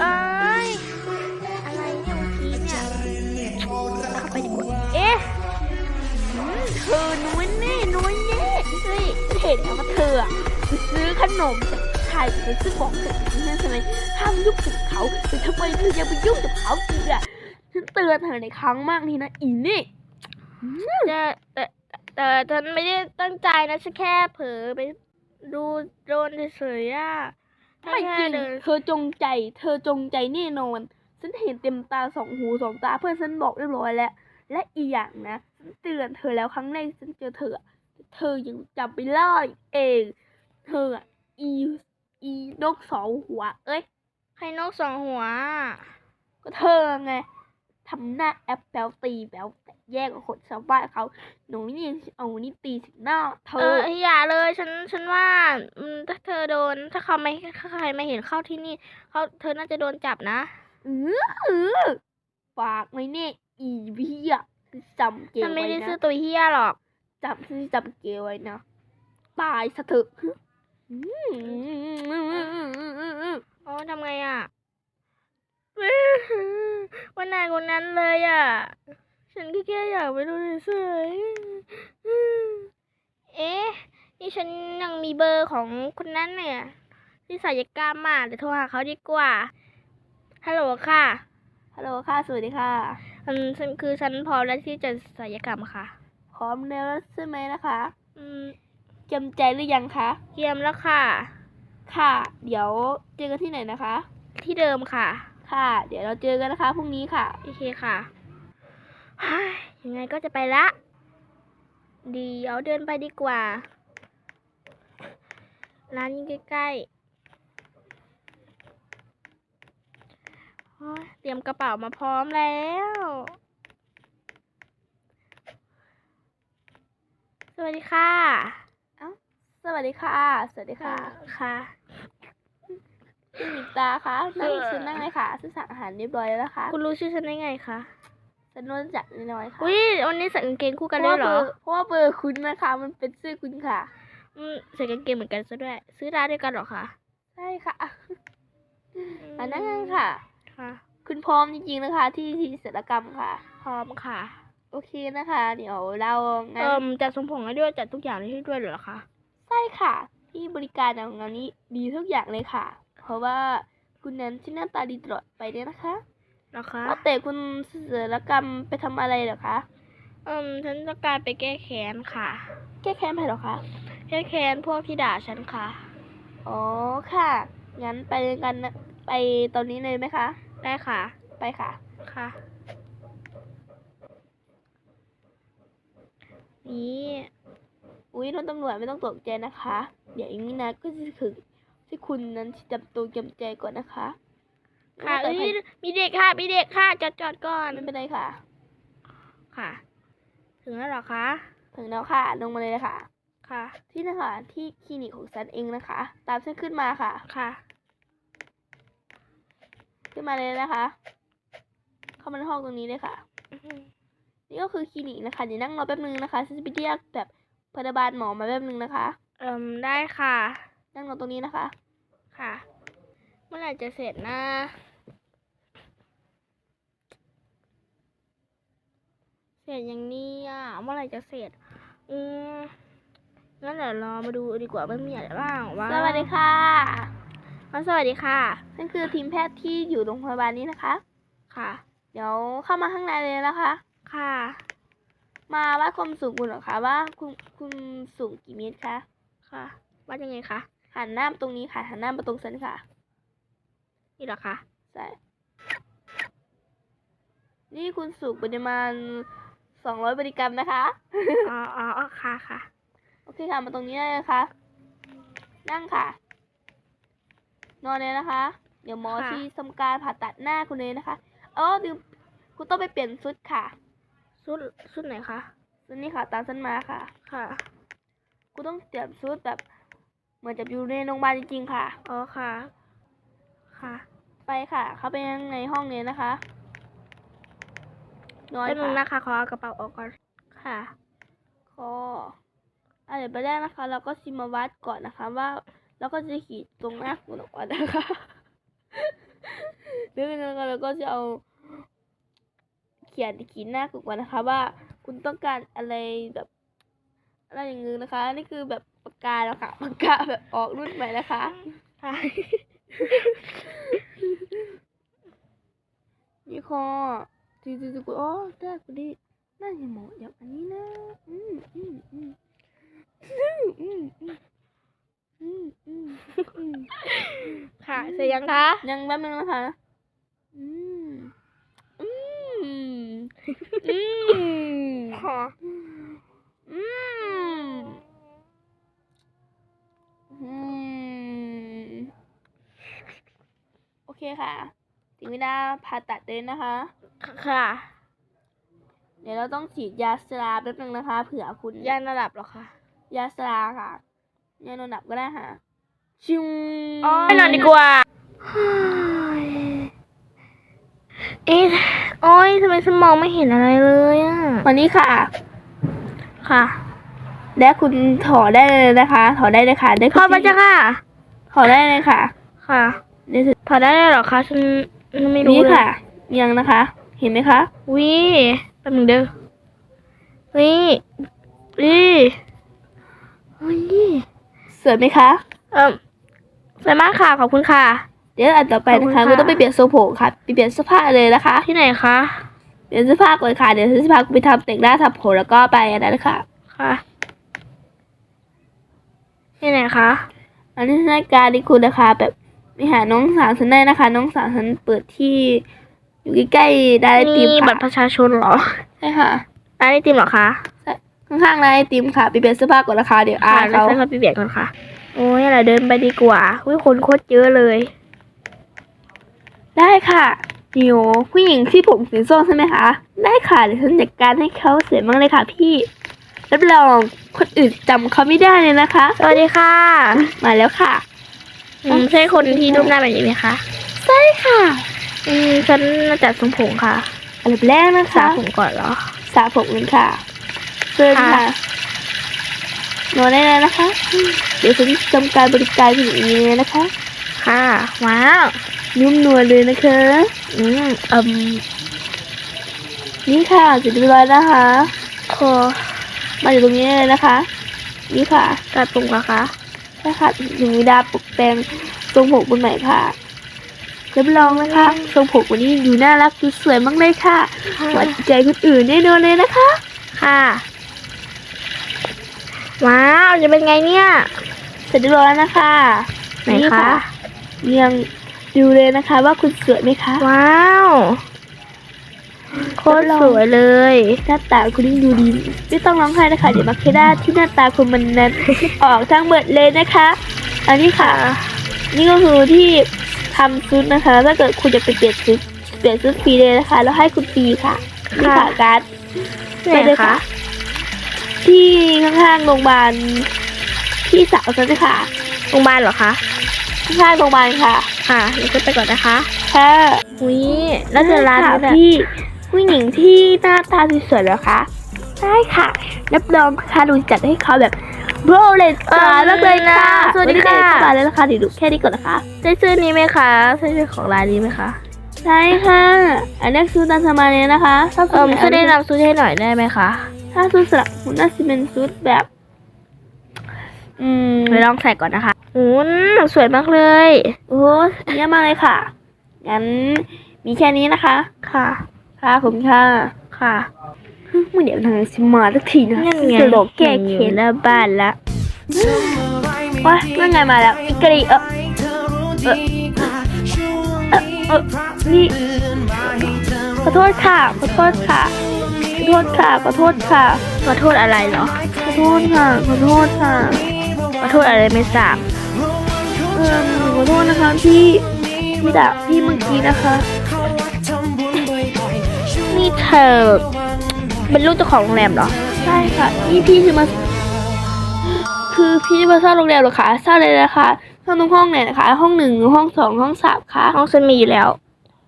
เอ้ย อะไรเนี่ยเมื่อกี้เนี่ยเข้าไปดีกว่าเอ๊ะเธอนุ้ยนี่นุ้ยนี่สิเห็นนะว่าเธออะซื้อขนมจากชายไปซื้อของจากนั่นใช่ไหมห้ามยุ่งกับเขาแต่ทำไมเธอยังไปยุ่งกับเขาอีกอะฉันเตือนเธอในครั้งมากนี่นะอีนี่แต่แต่แต่ฉันไม่ได้ตั้งใจนะฉันแค่เผลอไปดูโดนเฉยๆอะ ไม่จริงเดินเธอจงใจ เธอจงใจแน่นอน ฉันเห็นเต็มตาสองหูสองตา เพื่อนฉันบอกเรียบร้อยแล้ว และอีกอย่างนะ ฉันเตือนเธอแล้วครั้งแรกฉันเจอเธออะเธอยังจำไปล่อเอง เธออะอีอีนกสองหัว เอ้ย ใครนกสองหัว ก็เธอไง ทำหน้าแอปแปลตีแปลแต่แย่กว่าคนชาวบ้านเขาหนูนี่ยังเอานี่ตีถึงหน้าเธเออออย่าเลยฉันฉันว่าอืมถ้าเธอโดนถ้าเขาไม่ถ้าใครมาเห็นเข้าที่นี่เขาเธอน่าจะโดนจับนะเออเออฝากไว้เนี่ยอีพี่อะจำเกฉันไม่ไว้ได้นะซื้อตัวเฮียหรอก จำที่จำเกลไว้นะตายสะเถอะอืมอ๋อทำไงอะ วันไหนคนนั้นเลยอะ ฉันก็แค่อยากไปดูเฉยๆเอ๊ะ นี่ฉันยังมีเบอร์ของคนนั้นเนี่ยที่ศัลยกรรมมาเดี๋ยวโทรหาเขาดีกว่า ฮัลโหลค่ะ ฮัลโหลค่ะ สวัสดีค่ะอืมฉันคือฉันพร้อมแล้วที่จะศัลยกรรมค่ะ พร้อมแล้วใช่ไหมนะคะ อืมเตรียมใจหรือยังคะเยี่ยมแล้วค่ะ ค่ะ เดี๋ยวเจอกันที่ไหนนะคะ ที่เดิมค่ะ ค่ะ เดี๋ยวเราเจอกันนะคะพรุ่งนี้ค่ะ โอเคค่ะเฮ้ยยังไงก็จะไปละ เดี๋ยวเดินไปดีกว่า ร้านนี้ใกล้ๆโอ๊ยเตรียมกระเป๋ามาพร้อมแล้ว สวัสดีค่ะสวัสดีค่ะ สวัสดีค่ะ ค่ะ คุณมิตาคะนั่งฉันนั่งเลยค่ะฉันสั่งอาหารเรียบร้อยแล้วนะคะคุณรู้ชื่อฉันได้ไงคะฉันนวดจัดน้อยๆค่ะอุ้ยวันนี้ใส่กางเกงคู่กันเพด้ราะวยว่าเหรเบออร์เพราะว่าเบอร์คุณนะคะ มันเป็นชื่อคุณค่ะ อืมใส่กางเกงเหมือนกันซะด้วย ซื้อร้านเดียวกันเหรอคะใช่ค่ะอันนั้นค่ะ ค่ะ คุณพร้อมจริงๆนะคะ ที่ที่ศิลปกรรมค่ะ พร้อมค่ะ โอเคนะคะ เดี๋ยวเรางั้นเอิ่มจัดทรงผมให้ด้วยจัดทุกอย่างให้ด้วยเหรอคะใช่ค่ะที่บริการของงานนี้ดีทุกอย่างเลยค่ะ เพราะว่าคุณนั้นที่หน้าตาดีตลอดไปเนี่ยนะคะนะคะว่าแต่คุณศิลปกรรมไปทำอะไรเหรอคะเอิ่มฉันต้องการไปแก้แค้นค่ะ แก้แค้นใครเหรอคะแก้แค้นพวกที่ด่าฉันค่ะอ๋อค่ะงั้นไปกันนะไปตอนนี้เลยไหมคะ ได้ค่ะ ไปค่ะค่ะนี่อุ้ยน้องตำรวจไม่ต้องตกใจนะคะ เดี๋ยวอย่างนี้นะก็จะถึงที่ คุณนั้นจำตัวจำใจก่อนนะคะ ค่ะว่าแต่เอ้ยใครมีเด็กค่ะ มีเด็กค่ะจอดจอดก่อนไม่เป็นไรค่ะ ค่ะ ถึงแล้วเหรอคะถึงแล้วค่ะ ลงมาเลยนะคะค่ะ ที่นะคะที่คลินิกของฉันเองนะคะ ตามฉันขึ้นมาค่ะค่ะ ขึ้นมาเลยนะคะ เข้ามาในห้องตรงนี้เลยค่ะนี่ก็คือคลินิกนะคะเดี๋ยวนั่งรอแป๊บนึงนะคะฉันจะไปเรียกแบบพยาบาลหมอมาแป๊บนึงนะคะ เอิ่มได้ค่ะ นั่งรอตรงนี้นะคะ ค่ะ เมื่อไหร่จะเสร็จนะเสร็จอย่างนี้อะเมื่อไหร่จะเสร็จ อืมงั้นเดี๋ยวรอมาดูดีกว่าว่ามีอะไรบ้างว่าสวัสดีค่ะอ๋อสวัสดีค่ะ นั่นคือทีมแพทย์ที่อยู่โรงพยาบาลนี้นะคะ ค่ะ เดี๋ยวเข้ามาข้างในเลยนะคะ ค่ะ มาวัดความสูงคุณเหรอคะว่าคุณคุณสูงกี่เมตรคะ ค่ะว่ายังไงคะ หันหน้ามาตรงนี้ค่ะ หันหน้ามาตรงฉันค่ะ นี่เหรอคะใช่นี่คุณสูงปริมาณสองร้อยบริกรัมนะคะอ๋ออ๋ออ๋อค่ะค่ะ โอเคค่ะ มาตรงนี้ได้เลยค่ะ นั่งค่ะ นอนเลยนะคะ เดี๋ยวหมอค่ะ ที่ทำการผ่าตัดหน้าคุณเลยนะคะอ๋อลืมคุณต้องไปเปลี่ยนชุดค่ะชุดชุดไหนคะ ชุดนี้ค่ะ ตามฉันมาค่ะ ค่ะ คุณต้องเตรียมชุดแบบ เหมือนจะอยู่ในโรงพยาบาลจริงๆค่ะ อ๋อค่ะ ค่ะ ไปค่ะ เข้าไปในห้องเลยนะคะนอนแป๊บนึงค่ะนะคะขอเอากระเป๋าออกก่อนค่ะคออะเดี๋ยวไปแรกนะคะ เราก็ซิมาวัดก่อนนะคะ ว่าแล้วก็จะขีดตรงหน้าคุณออกมานะคะแล้วก็เราก็จะเอา เขียนขีดหน้าคุณมานะคะ ว่าคุณต้องการอะไรแบบอะไรอย่างเงี้ยนะคะ นี่คือแบบ ปากกาแล้วค่ะปากกาแบบออกรุ่นใหม่แล้วค่ะนี่คอจีจีจีกูอ๋อแต่กูดีน่าจะเหมาะอย่างอันนี้นะอืมอืมอืมอืมอืมอืมอืมค่ะเสียงคะยังแป๊บนึงนะคะอืมอืมอืม คค่ะ ถึงเวลาผ่าตัดเลยนะคะ ค่ะ เดี๋ยวเราต้องฉีดยาสลาแป๊บนึงนะคะ เผื่อคุณยาระดับเหรอคะ ยาสลาค่ะ ยานอนหลับก็ได้ค่ะ ชิวอ๋อไปนอนดีกว่าเอ๊ะโอ้ยทำไมฉันมองไม่เห็นอะไรเลยอะวันนี้ค่ะ ค่ะ และคุณถอดได้เลยนะคะ ถอดได้เลยค่ะได้พอมาจ้ะค่ะ ถอดได้เลยค่ะ ค่ะ เดี๋ยวถอดได้เลยเหรอคะฉันฉันไม่รู้นี่เลยค่ะยังนะคะ เห็นไหมคะวิแป๊บนึงเด้อวิวิวิสวยไหมคะเอ่อสวยมากค่ะขอบคุณค่ะ เดี๋ยวอันต่อไปนะคะขอบคุณค่ะก็ต้องไปเปลี่ยนโซโผค่ะไปเปลี่ยนเสื้อผ้าเลยนะคะ ที่ไหนคะเปลี่ยนเสื้อผ้าก่อนค่ะเดี๋ยวเสื้อผ้าไปทำแต่งหน้าทำผมแล้วก็ไปอันนั้นนะคะค่ะที่ไหนคะอันนี้รายการที่คุณนะคะ แบบ ไปหาน้องสาวฉันได้นะคะ น้องสาวฉันเปิดที่อยู่ใกล้ๆร้านไอติมนี่บัตรปค่ะระชาชนเหรอใช่ค่ะร้านไอติมเหรอคะข้างๆร้านไอติมค่ะไปเปลี่ยนเสื้อผ้าก่อนนะคะเดี๋ยวอาค่ะยเขาแล้วฉันก็ไปเบียดก่อนค่ะ โอ้ยอะไรเดินไปดีกว่าวิคนโคตรเยอะเลย ได้ค่ะเดี๋ยวผู้หญิงที่ผมสีส้มใช่ไหมคะ ได้ค่ะเดี๋ยวฉันจัดการให้เขาเสร็จบ้างเลยค่ะพี่รับรองคนอื่นจำเขาไม่ได้เลยนะคะ สวัสดีค่ะ มาแล้วค่ะ อืมใช่คนที่รูปหน้าแบบนี้ไหมคะ ใช่ค่ะ อืมฉันมาจัดทรงผมค่ะอันดับแรกนะสระคะผมก่อนเหรอ สระผมกันค่ะเชิญค่ะค่ะ นอนได้เลยนะคะ เดี๋ยวฉันทำการบริการผู้หญิงนี้เลยนะคะค่ะว้าวนุ่มนวลเลยนะคะ อืมเอิ่มนี่ค่ะเสร็จเรียบร้อยนะคะโคมาอยู่ตรงนี้เลยนะคะ นี่ค่ะ ตัดผมเหรอคะ ใช่ค่ะถึงเวลาปลุกแต่งทรงผมคนใหม่ค่ะรับรองนะคะทรงผมวันนี้ดูน่ารักดูสวยมากเลยค่ะหวานใจคนอื่นแน่นอนเลยนะคะ ค่ะ ว้าวจะเป็นไงเนี่ย เสร็จเรียบร้อยแล้วนะคะ ไหนนี่คะยังดูเลยนะคะว่าคุณสวยไหมคะ ว้าว โคตรสวยเลย หน้าตาคุณยิ่งดูดีไม่ต้องร้องไห้นะคะเดี๋ยวมาเคด้าที่หน้าตาคุณมันนั้นออกทั้งหมดเลยนะคะ อันนี้ค่ะ นี่ก็คือที่ทำซุดนะคะ ถ้าเกิดคุณจะไปเปลี่ยนซุดเปลี่ยนซุดฟรีเลยนะคะ แล้วให้คุณฟรีค่ะนี่ค่ะการ์ดที่ไหนไปเลยคะค่ะ ที่ข้างๆโรงพยาบาลพี่สาวฉันค่ะโรงพยาบาลเหรอคะข้างๆโรงพยาบาลค่ะ ค่ะเดี๋ยวขึ้นไปก่อนนะคะค่ะอุ้ยแล้วเจอร้านค่ะนี้แบบพี่ ผู้หญิงที่หน้าตาสวยๆเหรอคะใช่ค่ะรับรองค่ะดูจัดให้เขาแบบโบรเลยจ้าแล้วเลยค่ะสวัสดีค่ะนนี้เดินเข้ามาแล้วนะคะเดี๋ยวดูแค่นี้ก่อนนะคะใช่ชื่อนี้ไหมคะใช่ชื่อของร้านนี้ไหมคะใช่ค่ะ อันนี้คือตามสมาเลยนะคะถ้าเออช่วยแนะนำซูให้หน่อยได้ไหมคะ ถ้าซุดสลับคุณน่าจะเป็นซุดแบบ อืมไปลองใส่ก่อนนะคะอืมสวยมากเลย โอ้เยี่ยมมากเลยค่ะงั้นมีแค่นี้นะคะ ค่ะ ค่ะขอบคุณค่ะ ค่ะเมื่อเดี๋ยวนางสิมาสักทีนะนั่นไงจะหลอกแก้เข็นหน้าบ้านละว้าเมื่อไงมาแล้วอีกกะรีเออเออเออเออนี่ขอโทษค่ะ ขอโทษค่ะ ขอโทษค่ะ ขอโทษค่ะ ขอโทษอะไรเหรอ ขอโทษค่ะ ขอโทษค่ะ ขอโทษอะไรไม่ทราบเออหนูขอโทษนะคะพี่พี่ด่าพี่เมื่อกี้นะคะ นี่เธอเป็นลูกเจ้าของโรงแรมเหรอ ใช่ค่ะพี่พี่จะมา คือพี่จะมาเช่าโรงแรมเหรอคะเช่าเลยนะคะเช่าตรงห้องไหนนะคะ ห้องหนึ่งหรือห้องสองห้องสามคะห้องฉันมีอยู่แล้ว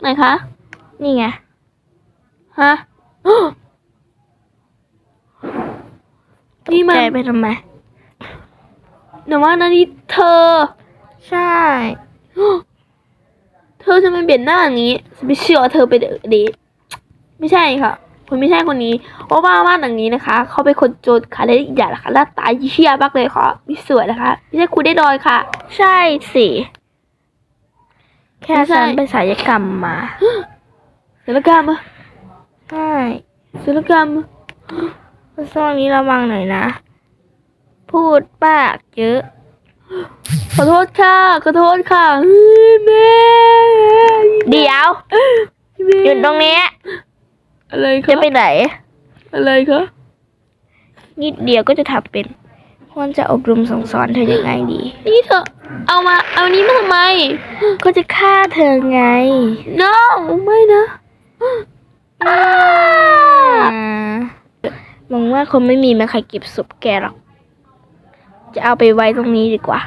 ไหนคะ นี่ไง ฮะนี่มันใจไปทำไมแต่ว่านั่นนี่เธอ ใช่ เธอทำไมเปลี่ยนหน้าอย่างนี้ฉันไม่เชื่อว่าเธอเป็นเดท ไม่ใช่ค่ะคุณไม่ใช่คนนี้เพราะว่าบ้านหลังนี้นะคะ เขาเป็นคนโจรค่ะและอีกอย่างนะคะหน้าตาเชี่ยมากเลยค่ะไม่สวยนะคะไม่ใช่คุณได้ดอยค่ะ ใช่สิแค่ไม่ใช่ฉันไปศัลยกรรมมาศิลปกรรมอะใช่ศิลปกรรมอะช่วงนี้ระวังหน่อยนะ พูดปากเยอะ ขอโทษค่ะ ขอโทษค่ะเฮ้ยแม่เดี๋ยวแม่หยุดตรงนี้ อะไรคะจะไปไหน อะไรคะนิดเดียวก็จะทำเป็นควรจะอบรมสั่งสอนเธอยังไงดี นี่เธอเอามา เอานี้มาทำไม ก็จะฆ่าเธอไง no ไม่นะ อ่าหวังว่าคงไม่มีแม้ใครเก็บศพแกหรอก จะเอาไปไว้ตรงนี้ดีกว่า